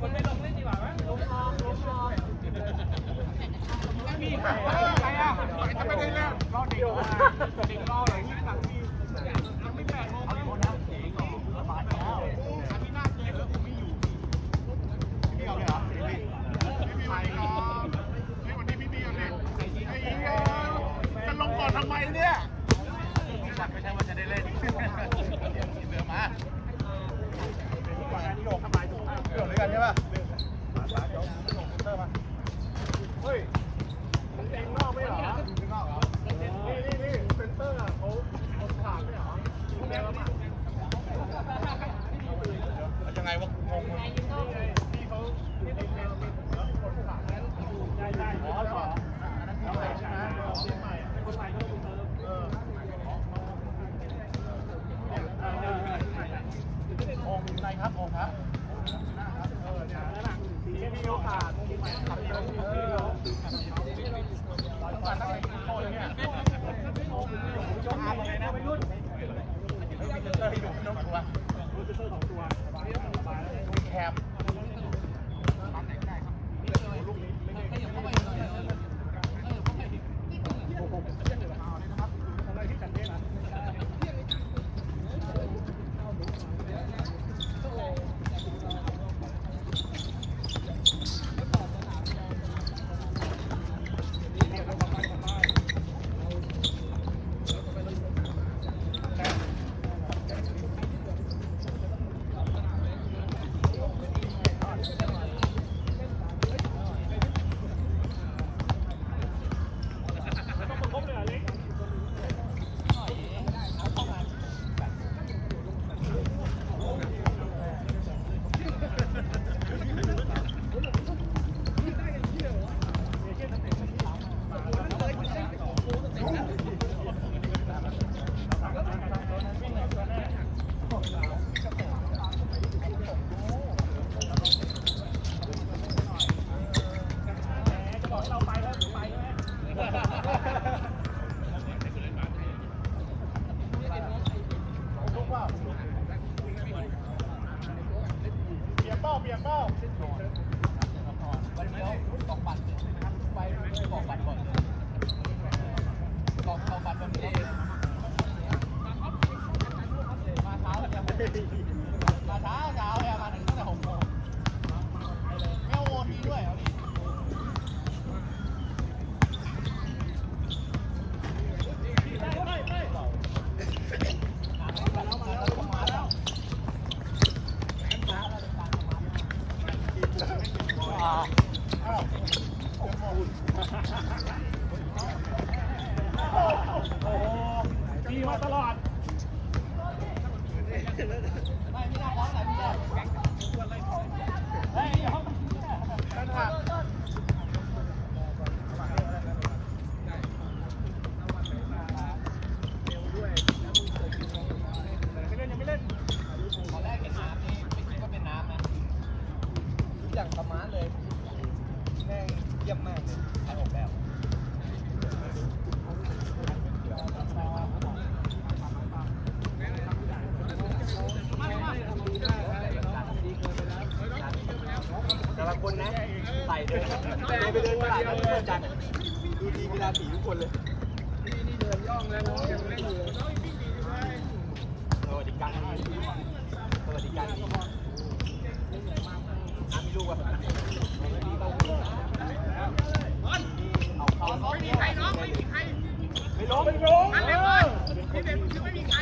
คนไม่ลงเล่นดีกว่ามั้งลงคอลงคอไม่มีใครอะทำไมได้เล่นรอดเด็กรอดเด็กรอดอะไรที่ต่าง ไม่ได้ คนนะใส่เลยไปเดินตลาดนล้วเจันดูดีกีฬาสีทุกคนเลยนี่เดินย่องแล้วยังไม่เหนื่อยสวัสดีการสวัสดีการน้ำมีลูกอะไม่มีใครน้องไม่มีใครไม่ร้องไม่ลงอันเล็กเลยพี่เบนไม่มีใคร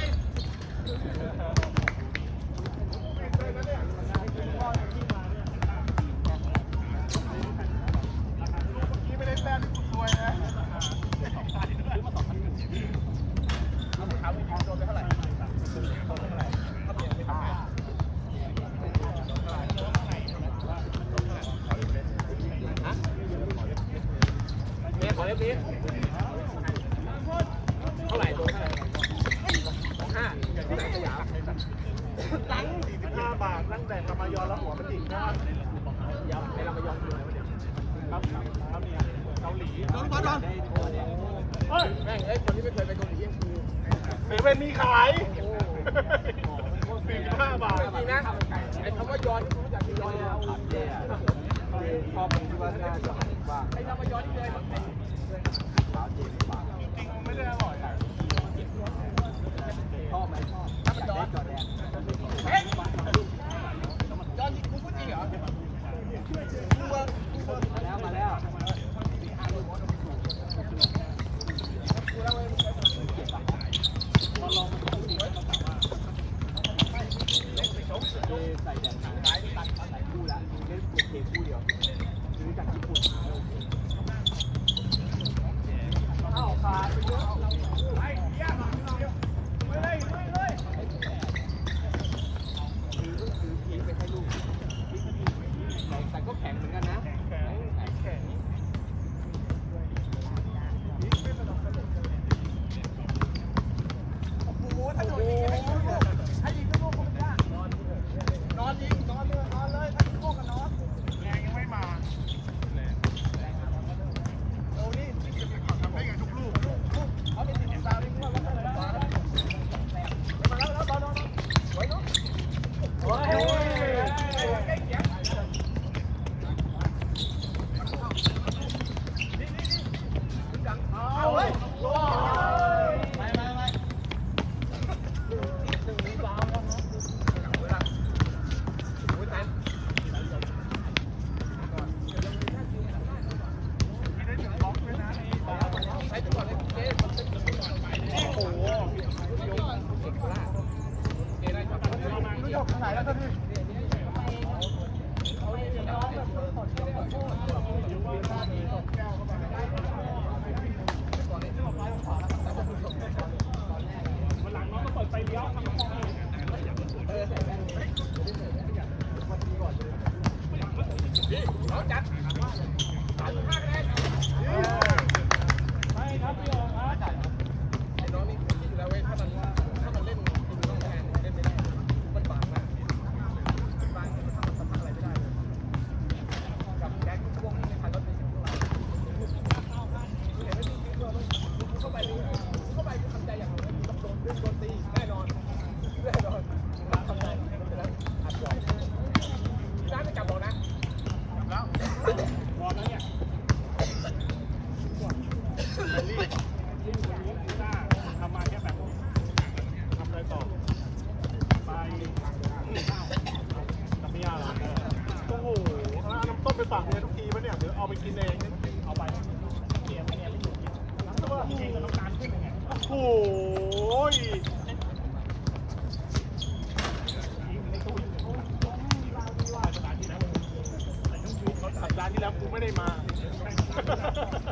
เกาหลีต้องจอดดอนเฮ้ยแม่งไอ้คนที่ไม่เคยไปเกาหลียังคือเซเว่นมีขายสี่ห้าบาทจรินะไอ้คำว่าย้อนที่รู้จักย้อนแล้วชอบที่ว่าน่าจะบ้างไอ้คำว่าย้อนที่เคยแบบสาวเจ็ดบาทจริงไม่ได้อร่อยชอบไหมชอบถ้ามันย้อนจอดแดง Friday, ma.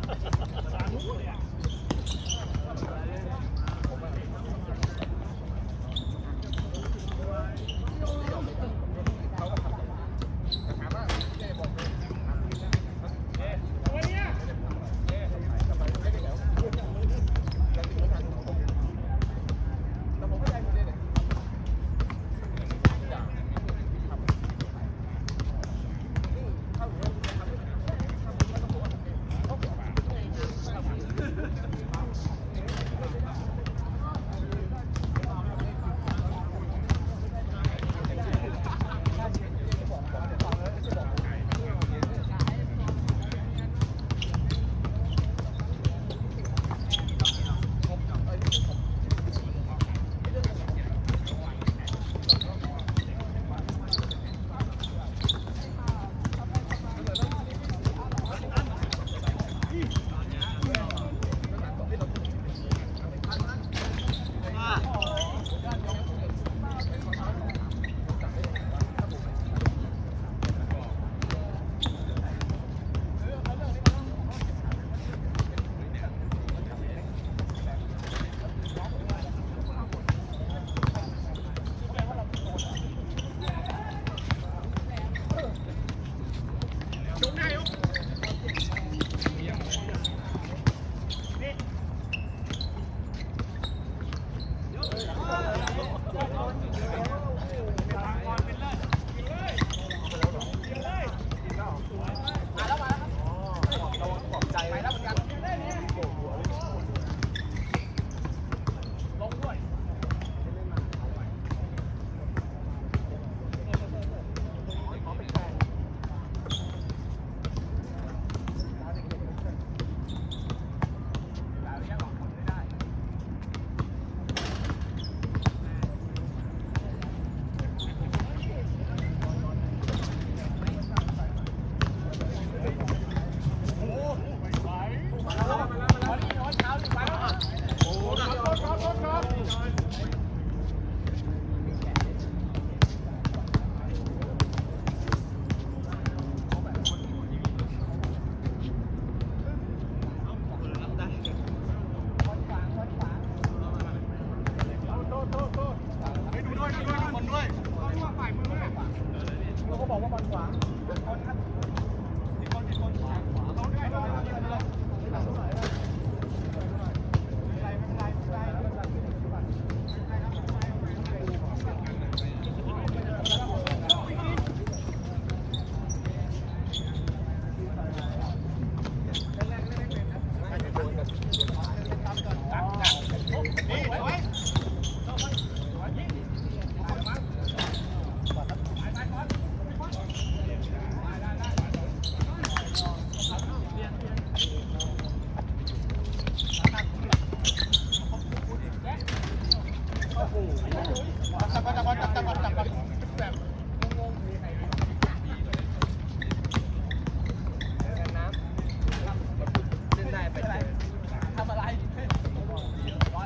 Okay, okay.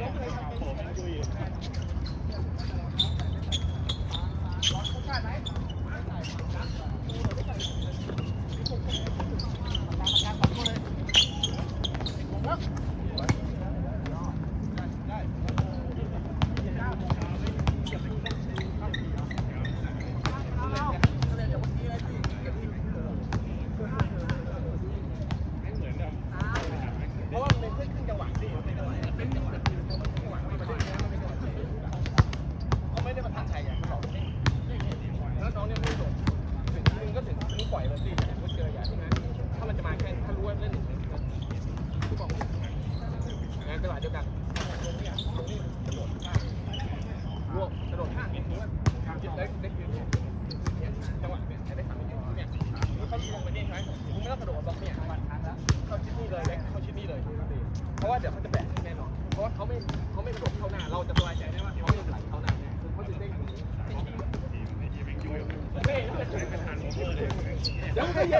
保护作业。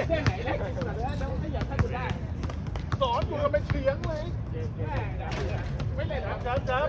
เค่ไหนเล็กแล้วไม่อยากได้สอนอยู่กับไม่เถียงเลยไม่เลยครัจ้าจ้า